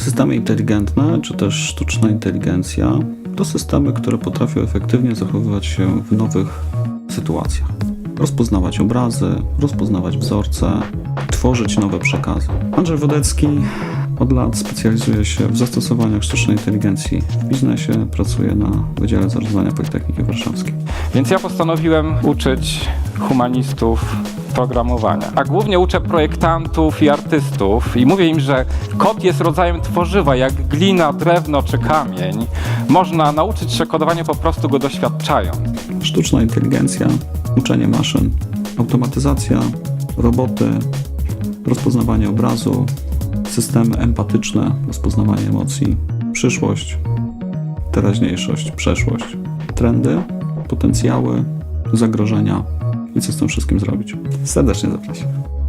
Systemy inteligentne, czy też sztuczna inteligencja, to systemy, które potrafią efektywnie zachowywać się w nowych sytuacjach. Rozpoznawać obrazy, rozpoznawać wzorce, tworzyć nowe przekazy. Andrzej Wodecki od lat specjalizuje się w zastosowaniach sztucznej inteligencji w biznesie, pracuje na Wydziale Zarządzania Politechniki Warszawskiej. Więc ja postanowiłem uczyć humanistów programowania. A głównie uczę projektantów i artystów i mówię im, że kod jest rodzajem tworzywa, jak glina, drewno czy kamień. Można nauczyć się kodowania po prostu go doświadczając. Sztuczna inteligencja, uczenie maszyn, automatyzacja, roboty, rozpoznawanie obrazu, systemy empatyczne, rozpoznawanie emocji, przyszłość, teraźniejszość, przeszłość, trendy, potencjały, zagrożenia i co z tym wszystkim zrobić. Serdecznie zapraszam.